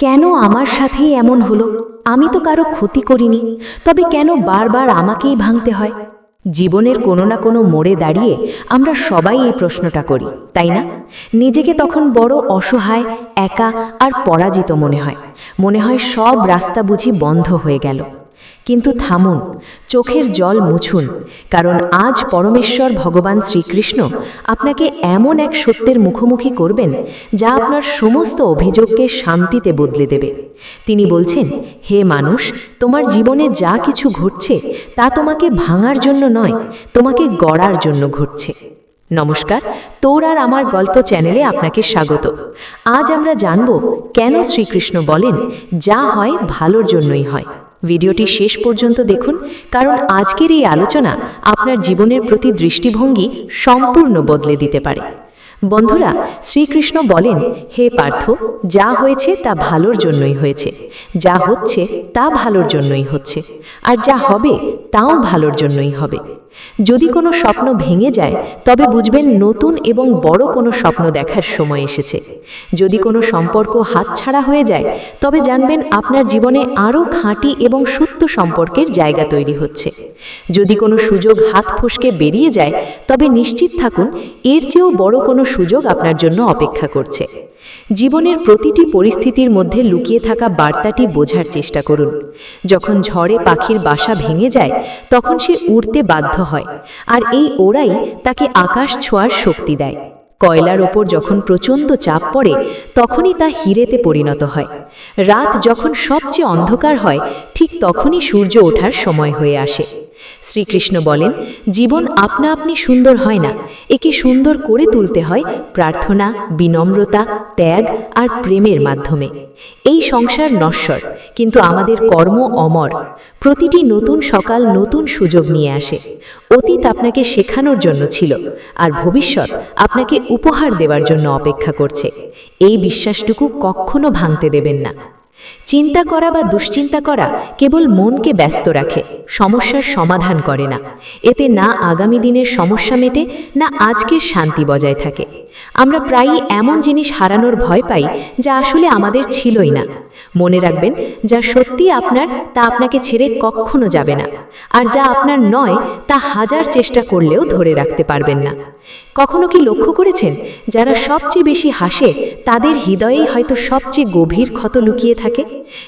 কেন আমার সাথেই এমন হলো? আমি তো কারও ক্ষতি করিনি। তবে কেন বারবার আমাকেই ভাঙতে হয়? জীবনের কোনো না কোনো মোড়ে দাঁড়িয়ে আমরা সবাই এই প্রশ্নটা করি, তাই না? নিজেকে তখন বড় অসহায়, একা আর পরাজিত মনে হয়। মনে হয় সব রাস্তা বুঝি বন্ধ হয়ে গেল। কিন্তু থামুন, চোখের জল মুছুন, কারণ আজ পরমেশ্বর ভগবান শ্রীকৃষ্ণ আপনাকে এমন এক সত্যের মুখোমুখি করবেন যা আপনার সমস্ত অভিযোগকে শান্তিতে বদলে দেবে। তিনি বলছেন, হে মানুষ, তোমার জীবনে যা কিছু ঘটছে তা তোমাকে ভাঙার জন্য নয়, তোমাকে গড়ার জন্য ঘটছে। নমস্কার, তোর আর আমার গল্প চ্যানেলে আপনাকে স্বাগত। আজ আমরা জানব কেন শ্রীকৃষ্ণ বলেন, যা হয় ভালোর জন্যই হয় ভিডিওটি শেষ পর্যন্ত দেখুন, কারণ আজকের এই আলোচনা আপনার জীবনের প্রতি দৃষ্টিভঙ্গি সম্পূর্ণ বদলে দিতে পারে। বন্ধুরা, শ্রীকৃষ্ণ বলেন, হে পার্থ, যা হয়েছে তা ভালোর জন্যই হয়েছে। যা হচ্ছে তা ভালোর জন্যই হচ্ছে। আর যা হবে তাও ভালোর জন্যই হবে। যদি কোনো স্বপ্ন ভেঙে যায়, তবে বুঝবেন নতুন এবং বড় কোনো স্বপ্ন দেখার সময় এসেছে। যদি কোনো সম্পর্ক হাতছাড়া হয়ে যায়, তবে জানবেন আপনার জীবনে আরও খাঁটি এবং সত্য সম্পর্কের জায়গা তৈরি হচ্ছে। যদি কোনো সুযোগ হাত ফসকে বেরিয়ে যায়, তবে নিশ্চিত থাকুন, এর চেয়েও বড় কোনো সুযোগ আপনার জন্য অপেক্ষা করছে। জীবনের প্রতিটি পরিস্থিতির মধ্যে লুকিয়ে থাকা বার্তাটি বোঝার চেষ্টা করুন। যখন ঝড়ে পাখির বাসা ভেঙে যায়, তখন সে উড়তে বাধ্য হয়, আর এই ওরাই তাকে আকাশ ছোঁয়ার শক্তি দেয়। কয়লার ওপর যখন প্রচণ্ড চাপ পড়ে, তখনই তা হিরেতে পরিণত হয়। রাত যখন সবচেয়ে অন্ধকার হয়, ঠিক তখনই সূর্য ওঠার সময় হয়ে আসে। শ্রীকৃষ্ণ বলেন, জীবন আপনা আপনি সুন্দর হয় না। একে সুন্দর করে তুলতে হয় প্রার্থনা, বিনম্রতা, ত্যাগ আর প্রেমের মাধ্যমে। এই সংসার নশ্বর, কিন্তু আমাদের কর্ম অমর। প্রতিটি নতুন সকাল নতুন সুযোগ নিয়ে আসে। অতীত আপনাকে শেখানোর জন্য ছিল, আর ভবিষ্যৎ আপনাকে উপহার দেওয়ার জন্য অপেক্ষা করছে। এই বিশ্বাসটুকু কখনো ভাঙতে দেবেন না। চিন্তা করা বা দুশ্চিন্তা করা কেবল মনকে ব্যস্ত রাখে, সমস্যার সমাধান করে না। এতে না আগামী দিনের সমস্যা মেটে, না আজকের শান্তি বজায় থাকে। আমরা প্রায়ই এমন জিনিস হারানোর ভয় পাই যা আসলে আমাদের ছিলই না। মনে রাখবেন যা সত্যি আপনার তা আপনাকে ছেড়ে কখনো যাবে না। আর যা আপনার নয় তা হাজার চেষ্টা করলেও ধরে রাখতে পারবেন না। কখনো কি লক্ষ্য করেছেন? যারা সবচেয়ে বেশি হাসে তাদের হৃদয়েই হয়তো সবচেয়ে গভীর ক্ষত লুকিয়ে থাকে।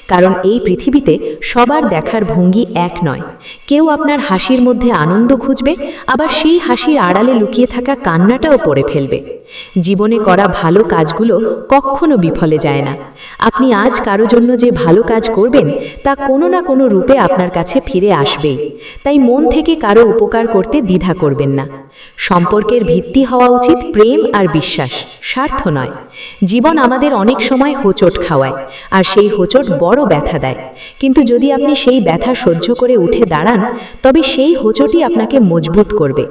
কারণ এই পৃথিবীতে সবার দেখার ভঙ্গি এক নয়। কেউ আপনার হাসির মধ্যে আনন্দ খুঁজবে আবার সেই হাসির আড়ালে লুকিয়ে থাকা কান্নাটাও পড়ে ফেলবে। জীবনে করা ভালো কাজগুলো কখনো বিফলে যায় না। আপনি আজ কারও জন্য যে ভালো কাজ করবেন, তা কোনো না কোনো রূপে আপনার কাছে ফিরে আসবেই তাই মন থেকে কারও উপকার করতে দ্বিধা করবেন না। সম্পর্কের ভিত্তি হওয়া উচিত প্রেম আর বিশ্বাস, স্বার্থ নয়। জীবন আমাদের অনেক সময় হোঁচট খাওয়ায়, আর সেই হোঁচট বড় ব্যথা দেয়। কিন্তু যদি আপনি সেই ব্যথা সহ্য করে উঠে দাঁড়ান, তবে সেই হোঁচটই আপনাকে মজবুত করবে।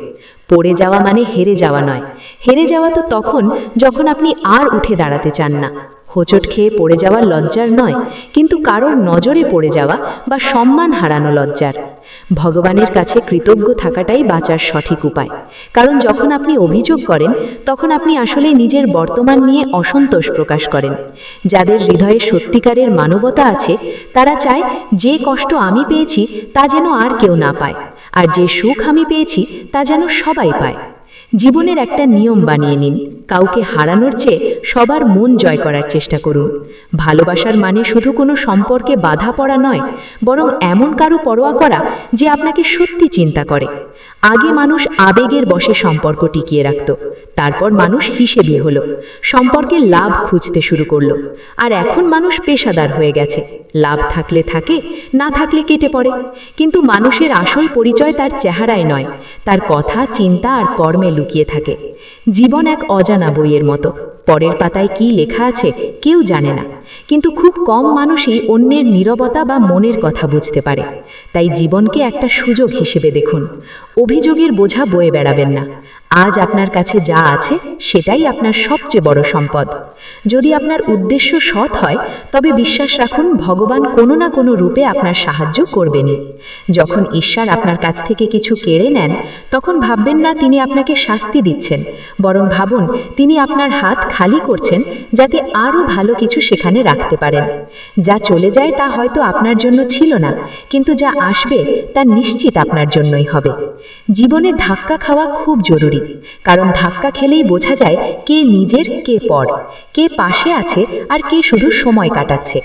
পড়ে যাওয়া মানে হেরে যাওয়া নয়। হেরে যাওয়া তো তখন, যখন আপনি আর উঠে দাঁড়াতে চান না। হোঁচট খেয়ে পড়ে যাওয়া লজ্জার নয়, কিন্তু কারোর নজরে পড়ে যাওয়া বা সম্মান হারানো লজ্জার। ভগবানের কাছে কৃতজ্ঞ থাকাটাই বাঁচার সঠিক উপায়। কারণ যখন আপনি অভিযোগ করেন, তখন আপনি আসলে নিজের বর্তমান নিয়ে অসন্তোষ প্রকাশ করেন। যাদের হৃদয়ে সত্যিকারের মানবতা আছে, তারা চায়, যে কষ্ট আমি পেয়েছি, তা যেন আর কেউ না পায়। আর যে সুখ আমি পেয়েছি, তা যেন সবাই পায়। জীবনের একটা নিয়ম বানিয়ে নিন। কাউকে হারানোর চেয়ে সবার মন জয় করার চেষ্টা করুন। ভালোবাসার মানে শুধু কোনো সম্পর্কে বাধা পড়া নয়, বরং এমন কারও পরোয়া করা যে আপনাকে সত্যি চিন্তা করে। আগে মানুষ আবেগের বসে সম্পর্ক টিকিয়ে রাখত, তারপর মানুষ হিসেবে হলো, সম্পর্কে লাভ খুঁজতে শুরু করল। আর এখন মানুষ পেশাদার হয়ে গেছে, লাভ থাকলে থাকে, না থাকলে কেটে পড়ে। কিন্তু মানুষের আসল পরিচয় তার চেহারায় নয়, তার কথা, চিন্তা আর কর্মে লুকিয়ে থাকে। জীবন এক অজানা বইয়ের মতো, পরের পাতায় কি লেখা আছে কেউ জানে না। কিন্তু খুব কম মানুষই অন্যের নীরবতা বা মনের কথা বুঝতে পারে। তাই জীবনকে একটা সুযোগ হিসেবে দেখুন। অভিযোগের বোঝা বয়ে বেড়াবেন না। আজ আপনার কাছে যা আছে, সেটাই আপনার সবচেয়ে বড় সম্পদ। যদি আপনার উদ্দেশ্য সৎ হয়, তবে বিশ্বাস রাখুন, ভগবান কোনো না কোনো রূপে আপনার সাহায্য করবেনই। যখন ঈশ্বর আপনার কাছ থেকে কিছু কেড়ে নেন, তখন ভাববেন না তিনি আপনাকে শাস্তি দিচ্ছেন, বরং ভাবুন তিনি আপনার হাত খালি করছেন যাতে আরও ভালো কিছু সেখানে রাখতে পারেন। যা চলে যায় তা হয়তো আপনার জন্য ছিল না, কিন্তু যা আসবে তা নিশ্চিত আপনার জন্যই হবে। জীবনে ধাক্কা খাওয়া খুব জরুরি। কারণ ধাক্কা খেলেই বোঝা যায় কে নিজের, কে পর, কে পাশে আছে আর কে শুধু সময় কাটাচ্ছে।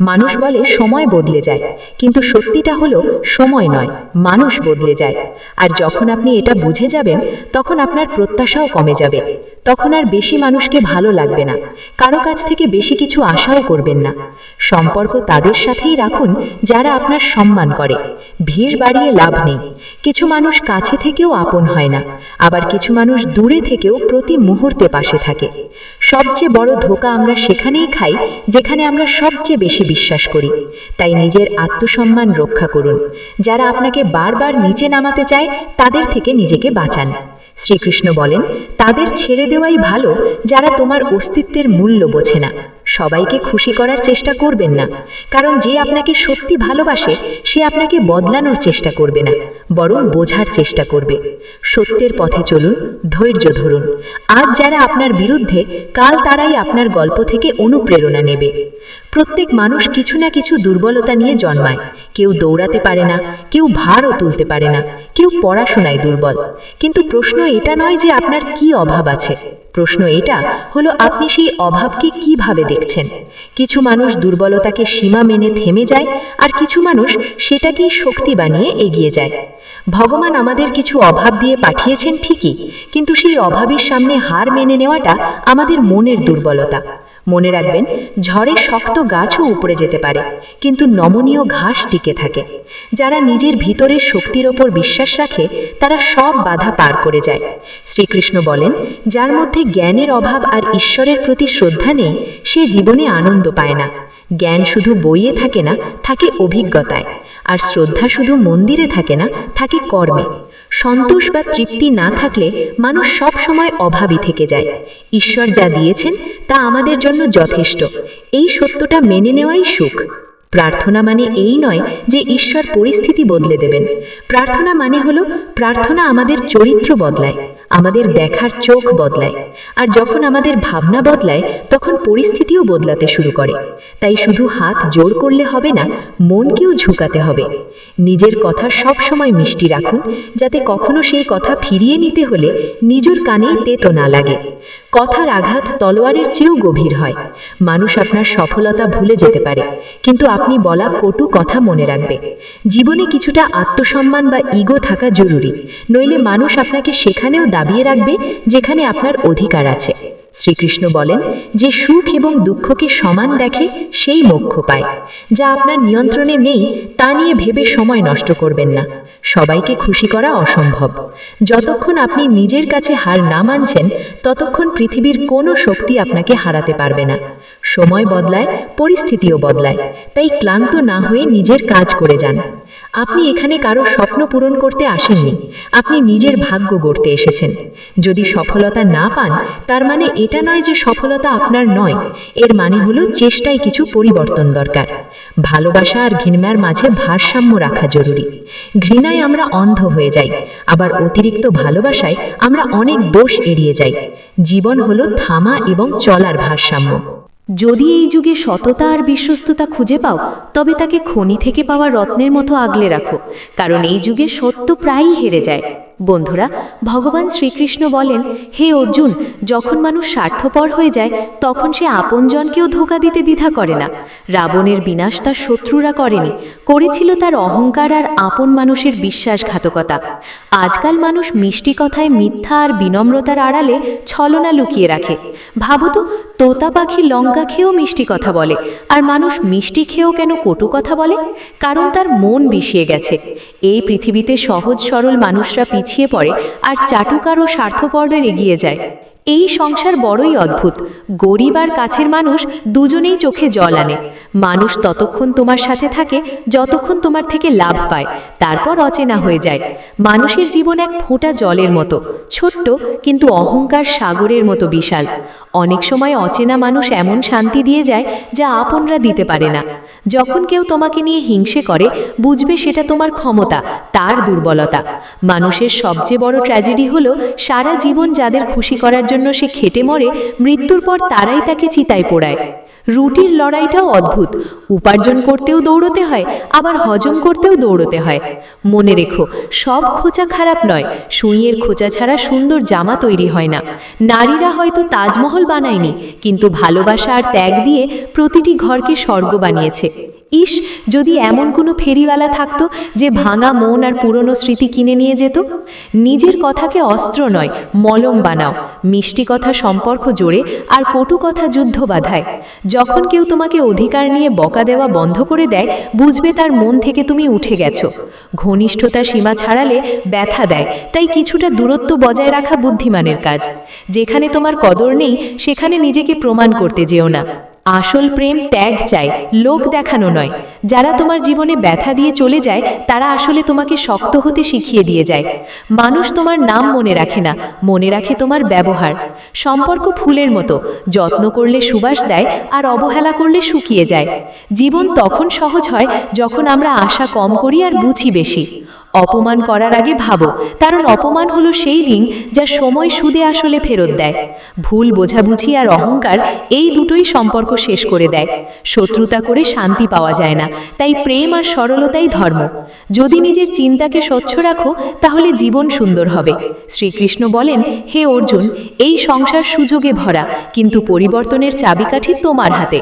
মানুষ বলে সময় বদলে যায়, কিন্তু সত্যিটা হলো সময় নয়, মানুষ বদলে যায়। আর যখন আপনি এটা বুঝে যাবেন, তখন আপনার প্রত্যাশাও কমে যাবে। তখন আর বেশি মানুষকে ভালো লাগবে না, কারও কাছ থেকে বেশি কিছু আশাও করবেন না। সম্পর্ক তাদের সাথেই রাখুন, যারা আপনার সম্মান করে। ভিড় বাড়িয়ে লাভ নেই। কিছু মানুষ কাছে থেকেও আপন হয় না। আবার কিছু মানুষ দূরে থেকেও প্রতি মুহূর্তে পাশে থাকে। সবচেয়ে বড় ধোকা আমরা সেখানেই খাই, যেখানে আমরা সবচেয়ে বেশি বিশ্বাস করি। তাই নিজের আত্মসম্মান রক্ষা করুন। যারা আপনাকে বারবার নিচে নামাতে চায়, তাদের থেকে নিজেকে বাঁচান। শ্রীকৃষ্ণ বলেন, তাদের ছেড়ে দেওয়াই ভালো, যারা তোমার অস্তিত্বের মূল্য বোঝে না। সবাইকে খুশি করার চেষ্টা করবেন না। কারণ যে আপনাকে সত্যি ভালোবাসে, সে আপনাকে বদলানোর চেষ্টা করবে না, বরং বোঝার চেষ্টা করবে। সত্যের পথে চলুন, ধৈর্য ধরুন। আজ যারা আপনার বিরুদ্ধে, কাল তারাই আপনার গল্প থেকে অনুপ্রেরণা নেবে। প্রত্যেক মানুষ কিছু না কিছু দুর্বলতা নিয়ে জন্মায়। কেউ দৌড়াতে পারে না, কেউ ভারও তুলতে পারে না, কেউ পড়াশোনায় দুর্বল। কিন্তু প্রশ্ন এটা নয় যে আপনার কি অভাব আছে। প্রশ্ন এটা হলো, আপনি সেই অভাবকে কীভাবে দেখছেন? কিছু মানুষ দুর্বলতাকে সীমা মেনে থেমে যায়, আর কিছু মানুষ সেটাকেই শক্তি বানিয়ে এগিয়ে যায়। ভগবান আমাদের কিছু অভাব দিয়ে পাঠিয়েছেন ঠিকই, কিন্তু সেই অভাবের সামনে হার মেনে নেওয়াটা আমাদের মনের দুর্বলতা। মনে রাখবেন, ঝড়ে শক্ত গাছও উপরে যেতে পারে, কিন্তু নমনীয় ঘাস টিকে থাকে। যারা নিজের ভিতরের শক্তির ওপর বিশ্বাস রাখে, তারা সব বাধা পার করে যায়। শ্রীকৃষ্ণ বলেন, যার মধ্যে জ্ঞানের অভাব আর ঈশ্বরের প্রতি শ্রদ্ধা নেই, সে জীবনে আনন্দ পায় না। জ্ঞান শুধু বইয়ে থাকে না, থাকে অভিজ্ঞতায়। আর শ্রদ্ধা শুধু মন্দিরে থাকে না, থাকে কর্মে। সন্তোষ বা তৃপ্তি না থাকলে মানুষ সব সময় অভাবী থেকে যায়। ঈশ্বর যা দিয়েছেন তা আমাদের জন্য যথেষ্ট। এই সত্যটা মেনে নেওয়াই সুখ। প্রার্থনা মানে এই নয় যে ঈশ্বর পরিস্থিতি বদলে দেবেন। প্রার্থনা মানে হলো, প্রার্থনা আমাদের চরিত্র বদলায়। আমাদের দেখার চোখ বদলায়। আর যখন আমাদের ভাবনা বদলায়, তখন পরিস্থিতিও বদলাতে শুরু করে। তাই শুধু হাত জোর করলে হবে না, মনকেও ঝুঁকাতে হবে। নিজের কথা সব সময় মিষ্টি রাখুন, যাতে কখনো সেই কথা ফিরিয়ে নিতে হলে নিজের কানেই তেতো না লাগে। কথার আঘাত তলোয়ারের চেয়েও গভীর হয়। মানুষ আপনার সফলতা ভুলে যেতে পারে, কিন্তু আপনি বলা কটু কথা মনে রাখবে। জীবনে কিছুটা আত্মসম্মান বা ইগো থাকা জরুরি, নইলে মানুষ আপনাকে সেখানেও দাবিয়ে রাখবে যেখানে আপনার অধিকার আছে। শ্রীকৃষ্ণ বলেন যে সুখ এবং দুঃখকে সমান দেখে সেই মোক্ষ পায়। যা আপনার নিয়ন্ত্রণে নেই, তা নিয়ে ভেবে সময় নষ্ট করবেন না। সবাইকে খুশি করা অসম্ভব। যতক্ষণ আপনি নিজের কাছে হার না মানছেন, ততক্ষণ পৃথিবীর কোনো শক্তি আপনাকে হারাতে পারবে না। সময় বদলায়, পরিস্থিতিও বদলায়। তাই ক্লান্ত না হয়ে নিজের কাজ করে যান। আপনি এখানে কারও স্বপ্ন পূরণ করতে আসেননি। আপনি নিজের ভাগ্য গড়তে এসেছেন। যদি সফলতা না পান, তার মানে এটা নয় যে সফলতা আপনার নয়। এর মানে হলো চেষ্টায় কিছু পরিবর্তন দরকার। ভালোবাসা আর ঘৃণার মাঝে ভারসাম্য রাখা জরুরি। ঘৃণায় আমরা অন্ধ হয়ে যাই, আবার অতিরিক্ত ভালোবাসায় আমরা অনেক দোষ এড়িয়ে যাই। জীবন হলো থামা এবং চলার ভারসাম্য। যদি এই যুগে সততা আর বিশ্বস্ততা খুঁজে পাও, তবে তাকে খনি থেকে পাওয়া রত্নের মতো আগলে রাখো, কারণ এই যুগে সত্য প্রায়ই হেরে যায়। বন্ধুরা, ভগবান শ্রীকৃষ্ণ বলেন, হে অর্জুন, যখন মানুষ স্বার্থপর হয়ে যায়, তখন সে আপনজনকেও ধোকা দিতে দ্বিধা করে না। রাবণের বিনাশ তার শত্রুরা করেনি। করেছিল তার অহংকার আর আপন মানুষের বিশ্বাসঘাতকতা। আজকাল মানুষ মিষ্টি কথায় মিথ্যা আর বিনম্রতার আড়ালে ছলনা লুকিয়ে রাখে। ভাবতো, তোতা পাখি লঙ্কা খেয়েও মিষ্টি কথা বলে, আর মানুষ মিষ্টি খেয়েও কেন কটু কথা বলে? কারণ তার মন বিষিয়ে গেছে। এই পৃথিবীতে সহজ সরল মানুষরা পিছিয়ে পড়ে আর চাটুকার ও স্বার্থপরের এগিয়ে যায়। এই সংসার বড়ই অদ্ভুত। গরিব আর কাছের মানুষ দুজনেই চোখে জল আনে। মানুষ ততক্ষণ তোমার সাথে থাকে, যতক্ষণ তোমার থেকে লাভ পায়, তারপর অচেনা হয়ে যায়। মানুষের জীবন এক ফোঁটা জলের মতো, ছোট্ট কিন্তু অহংকার সাগরের মতো বিশাল। অনেক সময় অচেনা মানুষ এমন শান্তি দিয়ে যায় যা আপনরা দিতে পারে না। যখন কেউ তোমাকে নিয়ে হিংসে করে, বুঝবে সেটা তোমার ক্ষমতা, তার দুর্বলতা। মানুষের সবচেয়ে বড় ট্র্যাজেডি হলো সারা জীবন যাদের খুশি করার জন্য সে খেটে মরে মৃত্যুর পর তারাই তাকে চিতায় পোড়ায়। রুটির লড়াইটাও অদ্ভুত। উপার্জন করতেও দৌড়তে হয়, আবার হজম করতেও দৌড়তে হয়। মনে রেখো, সব খোঁচা খারাপ নয়, সুইয়ের খোঁচা ছাড়া সুন্দর জামা তৈরি হয় না। নারীরা হয়তো তাজমহল বানায়নি, কিন্তু ভালোবাসা আর ত্যাগ দিয়ে প্রতিটি ঘরকে স্বর্গ বানিয়েছে। ইস, যদি এমন কোনো ফেরিওয়ালা থাকতো যে ভাঙা মন আর পুরনো স্মৃতি কিনে নিয়ে যেত? নিজের কথাকে অস্ত্র নয়, মলম বানাও। মিষ্টি কথা সম্পর্ক জোড়ে আর কটু কথা যুদ্ধ বাধায়। যখন কেউ তোমাকে অধিকার নিয়ে বকা দেওয়া বন্ধ করে দেয়, বুঝবে তার মন থেকে তুমি উঠে গেছো। ঘনিষ্ঠতার সীমা ছাড়ালে ব্যথা দেয়, তাই কিছুটা দূরত্ব বজায় রাখা বুদ্ধিমানের কাজ। যেখানে তোমার কদর নেই, সেখানে নিজেকে প্রমাণ করতে যেও না। আসল প্রেম ত্যাগ চায় লোক দেখানো নয়। যারা তোমার জীবনে ব্যথা দিয়ে চলে যায়, তারা আসলে তোমাকে শক্ত হতে শিখিয়ে দিয়ে যায়। মানুষ তোমার নাম মনে রাখে না, মনে রাখে তোমার ব্যবহার। সম্পর্ক ফুলের মতো, যত্ন করলে সুবাস দেয় আর অবহেলা করলে শুকিয়ে যায়। জীবন তখন সহজ হয় যখন আমরা আশা কম করি আর বুঝি বেশি। অপমান করার আগে ভাবো, কারণ অপমান হলো সেই ঋণ যা সময় সুদে আসলে ফেরত দেয়। ভুল বোঝাবুঝি আর অহংকার এই দুটোই সম্পর্ক শেষ করে দেয়। শত্রুতা করে শান্তি পাওয়া যায় না, তাই প্রেম আর সরলতাই ধর্ম। যদি নিজের চিন্তাকে স্বচ্ছ রাখো, তাহলে জীবন সুন্দর হবে। শ্রীকৃষ্ণ বলেন, হে অর্জুন, এই সংসার সুযোগে ভরা, কিন্তু পরিবর্তনের চাবিকাঠি তোমার হাতে।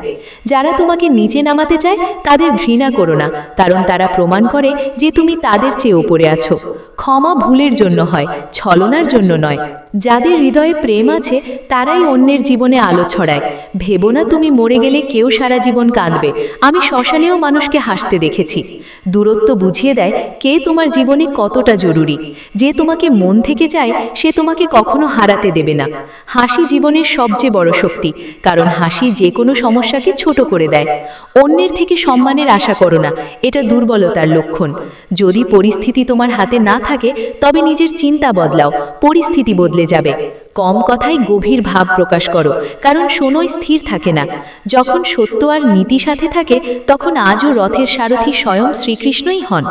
যারা তোমাকে নিচে নামাতে চায়, তাদের ঘৃণা করো না, কারণ তারা প্রমাণ করে যে তুমি তাদের চেয়ে উপরে আছো। ক্ষমা ভুলের জন্য হয়, ছলনার জন্য নয়। যাদের হৃদয়ে প্রেম আছে, তারাই অন্যের জীবনে আলো ছড়ায়। ভেবো না তুমি মরে গেলে কেউ সারা জীবন কাঁদবে। আমি শ্মশানেও মানুষকে হাসতে দেখেছি। দূরত্ব বুঝিয়ে দেয় কে তোমার জীবনে কতটা জরুরি। যে তোমাকে মন থেকে চায়, সে তোমাকে কখনো হারাতে দেবে না। হাসি জীবনের সবচেয়ে বড় শক্তি, কারণ হাসি যে কোনো সমস্যাকে ছোট করে দেয়। অন্যের থেকে সম্মানের আশা করো না, এটা দুর্বলতার লক্ষণ। যদি পরিস্থিতি তোমার হাতে না থাকে, তবে নিজের চিন্তা বদলাও, পরিস্থিতি বদলে যাবে। কম কথায় গভীর ভাব প্রকাশ করো, কারণ সময় স্থির থাকে না। যখন সত্য আর নীতি সাথে থাকে, তখন আজও রথের সারথি স্বয়ং শ্রীকৃষ্ণই হন।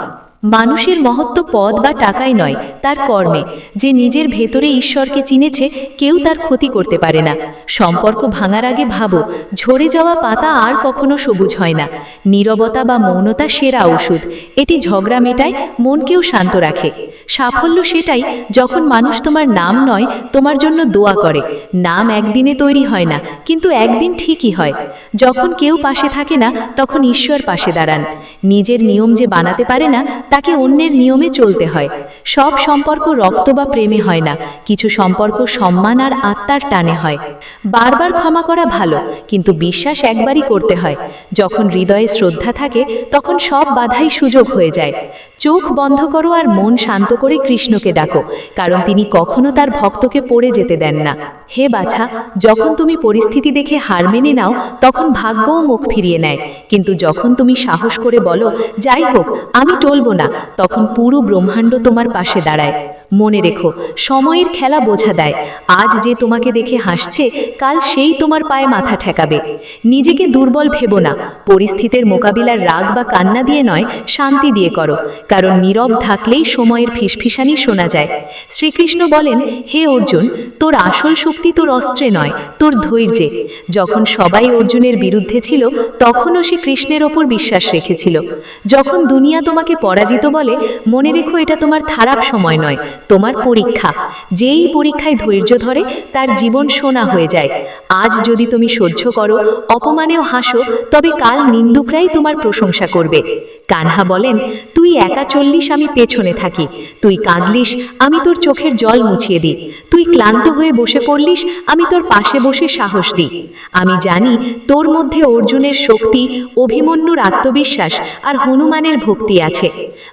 মানুষের মহত্ব পদ বা টাকায় নয়, তার কর্মে। যে নিজের ভেতরে ঈশ্বরকে চিনেছে, কেউ তার ক্ষতি করতে পারে না। সম্পর্ক ভাঙার আগে ভাবো, ঝরে যাওয়া পাতা আর কখনো সবুজ হয় না। নীরবতা বা মৌনতা সেরা ওষুধ এটি ঝগড়া মেটায়, মনকেও শান্ত রাখে। সাফল্য সেটাই যখন মানুষ তোমার নাম নয়, তোমার জন্য দোয়া করে। নাম একদিনে তৈরি হয় না, কিন্তু একদিন ঠিকই হয়। যখন কেউ পাশে থাকে না, তখন ঈশ্বর পাশে দাঁড়ান। নিজের নিয়ম যে বানাতে পারে না তাকে অন্যের নিয়মে চলতে হয়। সব সম্পর্ক রক্ত বা প্রেমে হয় না, কিছু সম্পর্ক সম্মান আর আত্মার টানে হয়। বারবার ক্ষমা করা ভালো, কিন্তু বিশ্বাস একবারই করতে হয়। যখন হৃদয়ে শ্রদ্ধা থাকে, তখন সব বাধাই সুযোগ হয়ে যায়। চোখ বন্ধ করো আর মন শান্ত করে কৃষ্ণকে ডাকো, কারণ তিনি কখনো তার ভক্তকে পড়ে যেতে দেন না। হে বাছা, যখন তুমি পরিস্থিতি দেখে হার মেনে নাও, তখন ভাগ্যও মুখ ফিরিয়ে নেয়। কিন্তু যখন তুমি সাহস করে বলো, যাই হোক, আমি টলবো না তখন পুরো ব্রহ্মাণ্ড তোমার পাশে দাঁড়ায়। মনে রেখো, সময়ের খেলা বোঝা দেয়। আজ যে তোমাকে দেখে হাসছে, কাল সেই তোমার পায়ে মাথা ঠেকাবে। নিজেকে দুর্বল ভেবো না, পরিস্থিতির মোকাবিলার রাগ বা কান্না দিয়ে নয়, শান্তি দিয়ে করো। কারণ নীরব থাকলেই সময়ের ফিসফিসানি শোনা যায়। শ্রীকৃষ্ণ বলেন, হে অর্জুন, তোর আসল শক্তি তোর অস্ত্রে নয়, তোর ধৈর্যে। যখন সবাই অর্জুনের বিরুদ্ধে ছিল, তখনও সে কৃষ্ণের ওপর বিশ্বাস রেখেছিল। যখন দুনিয়া তোমাকে পরাজিত বলে, মনে রেখো, এটা তোমার খারাপ সময় নয় তোমার পরীক্ষা। যেই পরীক্ষায় ধৈর্য ধরে, তার জীবন সোনা হয়ে যায়। আজ যদি তুমি সহ্য করো, অপমানেও হাসো, তবে কাল নিন্দুকরাই তোমার প্রশংসা করবে। কানহা বলেন, তুই একা চললিস, আমি পেছনে থাকি। তুই কাঁদলিস, আমি তোর চোখের জল মুছিয়ে দিই। তুই ক্লান্ত হয়ে বসে পড়লিস, আমি তোর পাশে বসে সাহস দিই। আমি জানি তোর মধ্যে অর্জুনের শক্তি, অভিমন্যুর আত্মবিশ্বাস আর হনুমানের ভক্তি আছে।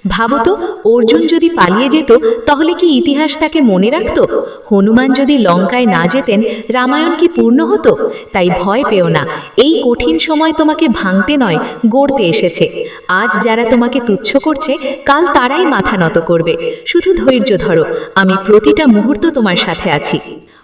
ভাবো তো, অর্জুন যদি পালিয়ে যেত, তাহলে কি ইতিহাস তাকে মনে রাখত? হনুমান যদি লঙ্কায় না যেতেন, রামায়ণ কি পূর্ণ হতো? তাই ভয় পেও না। এই কঠিন সময় তোমাকে ভাঙতে নয়, গড়তে এসেছে। আজ যারা তোমাকে তুচ্ছ করছে, কাল তারাই মাথা নত করবে। শুধু ধৈর্য ধরো, আমি প্রতিটা মুহূর্ত তোমার সাথে আছি।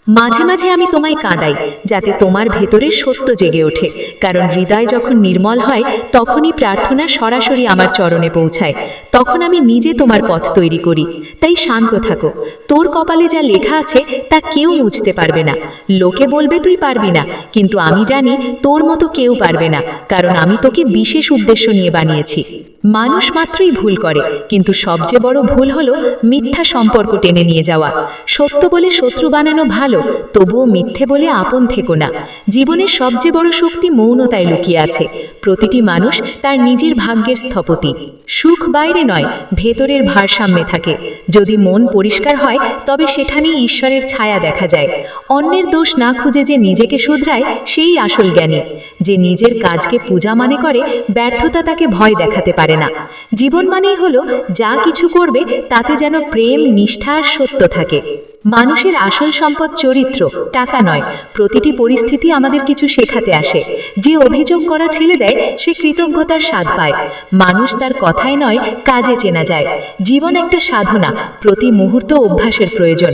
মাঝে মাঝে আমি তোমায় কাঁদাই, যাতে তোমার ভেতরে সত্য জেগে ওঠে। কারণ হৃদয় যখন নির্মল হয়, তখনই প্রার্থনা সরাসরি আমার চরণে পৌঁছায়। তখন আমি নিজে তোমার পথ তৈরি করি। তাই শান্ত থাকো। তোর কপালে যা লেখা আছে, তা কেউ মুছতে পারবে না। লোকে বলবে, তুই পারবি না। কিন্তু আমি জানি, তোর মতো কেউ পারবে না। কারণ আমি তোকে বিশেষ উদ্দেশ্য নিয়ে বানিয়েছি। মানুষ মাত্রই ভুল করে, কিন্তু সবচেয়ে বড় ভুল হলো মিথ্যা সম্পর্ক টেনে নিয়ে যাওয়া। সত্য বলে শত্রু বানানো ভালো তবুও মিথ্যে বলে আপন থেকো না। জীবনের সবচেয়ে বড় শক্তি মৌনতায় লুকিয়ে আছে। প্রতিটি মানুষ তার নিজের ভাগ্যের স্থপতি। সুখ বাইরে নয়, ভেতরের ভারসাম্যে থাকে। যদি মন পরিষ্কার হয়, তবে সেখানেই ঈশ্বরের ছায়া দেখা যায়। অন্যের দোষ না খুঁজে যে নিজেকে শুধরায়, সেই আসল জ্ঞানী। যে নিজের কাজকে পূজা মানে করে, ব্যর্থতা তাকে ভয় দেখাতে পারে না। জীবন মানেই হলো, যা কিছু করবে, তাতে যেন প্রেম, নিষ্ঠা আর সত্য থাকে। মানুষের আসল সম্পদ চরিত্র, টাকা নয়। প্রতিটি পরিস্থিতি আমাদের কিছু শেখাতে আসে। যে অভিযোগ করা ছেড়ে দেয়, সে কৃতজ্ঞতার স্বাদ পায়। মানুষ তার কথায় নয়, কাজে চেনা যায়। জীবন একটা সাধনা, প্রতি মুহূর্ত অভ্যাসের প্রয়োজন।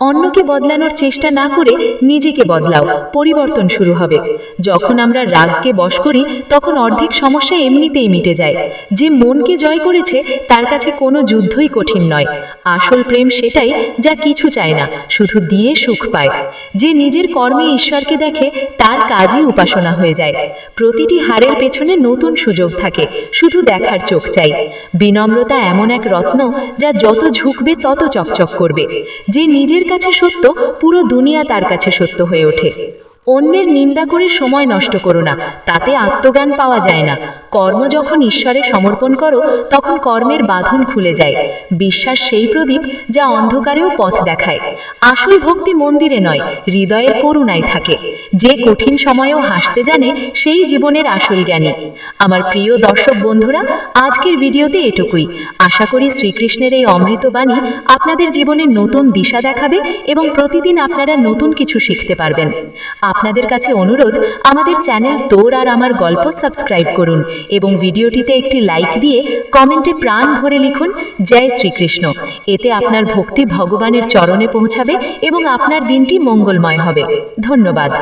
অন্যকে বদলানোর চেষ্টা না করে নিজেকে বদলাও, পরিবর্তন শুরু হবে। যখন আমরা রাগকে বশ করি, তখন অর্ধেক সমস্যা এমনিতেই মিটে যায়। যে মনকে জয় করেছে, তার কাছে কোনো যুদ্ধই কঠিন নয়। আসল প্রেম সেটাই যা কিছু চায় না, শুধু দিয়ে সুখ পায়। যে নিজের কর্মে ঈশ্বরকে দেখে, তার কাজই উপাসনা হয়ে যায়। প্রতিটি হারের পেছনে নতুন সুযোগ থাকে, শুধু দেখার চোখ চাই। বিনম্রতা এমন এক রত্ন, যা যত ঝুঁকবে, তত চকচক করবে। যে নিজের কাছে সত্য, পুরো দুনিয়া তার কাছে সত্য হয়ে ওঠে। অন্যের নিন্দা করে সময় নষ্ট করো না, তাতে আত্মজ্ঞান পাওয়া যায় না। কর্ম যখন ঈশ্বরে সমর্পণ করো, তখন কর্মের বাঁধন খুলে যায়। বিশ্বাস সেই প্রদীপ যা অন্ধকারেও পথ দেখায়। আসল ভক্তি মন্দিরে নয়, হৃদয়ের করুণায় থাকে। যে কঠিন সময়েও হাসতে জানে, সেই জীবনের আসল জ্ঞানী। আমার প্রিয় দর্শক বন্ধুরা, আজকের ভিডিওতে এটুকুই। আশা করি শ্রীকৃষ্ণের এই অমৃত বাণী আপনাদের জীবনে নতুন দিশা দেখাবে এবং প্রতিদিন আপনারা নতুন কিছু শিখতে পারবেন। আপনাদের কাছে অনুরোধ, আমাদের চ্যানেল তোর আর আমার গল্প সাবস্ক্রাইব করুন এবং ভিডিওটিতে একটি লাইক দিয়ে কমেন্টে প্রাণ ভরে লিখুন, জয় শ্রীকৃষ্ণ। এতে আপনার ভক্তি ভগবানের চরণে পৌঁছাবে এবং আপনার দিনটি মঙ্গলময় হবে। ধন্যবাদ।